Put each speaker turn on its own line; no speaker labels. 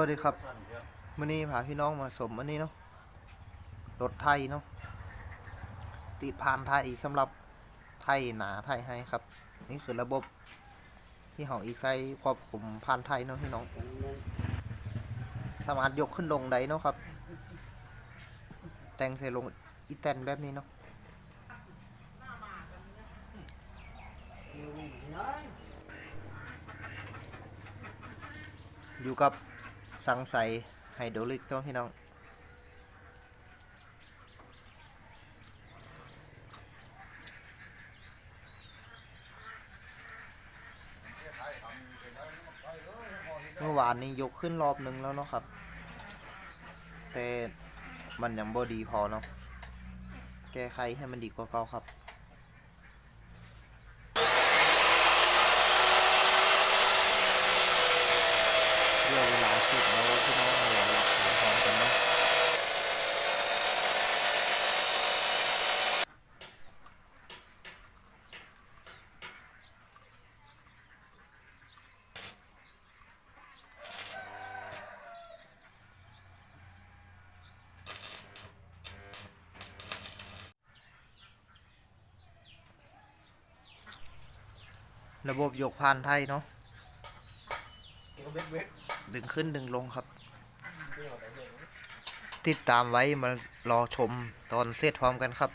วัสดีครับมื่อนี้พาพี่น้องมาสมอันนี้เนาะรถไทยเนาะติดผ่านไทยสำหรับไทยหนาไทยให้ครับ นี่คือระบบที่เขาอีไซควบคุมผ่านไทยเนาะพี่น้อง สามารถยกขึ้นลงได้เนาะครับ แต่งใส่ลงอีแตนแบบนี้เนาะอยู่กับ สังใสไฮโดรลิกเนาะพี่น้อง เมื่อวานนี้ยกขึ้นรอบนึงแล้วเนาะครับ แต่มันยังบ่ดีพอเนาะ แก้ไขให้มันดีกว่าเก่าครับ เรื่องเวลาสุดแล้วพี่น้องเราหลักฐานพร้อมกันเนาะ ระบบยกพานไทยเนาะดึงขึ้นดึงลงครับ ติดตามไว้มารอชมตอนเสร็จพร้อมกันครับ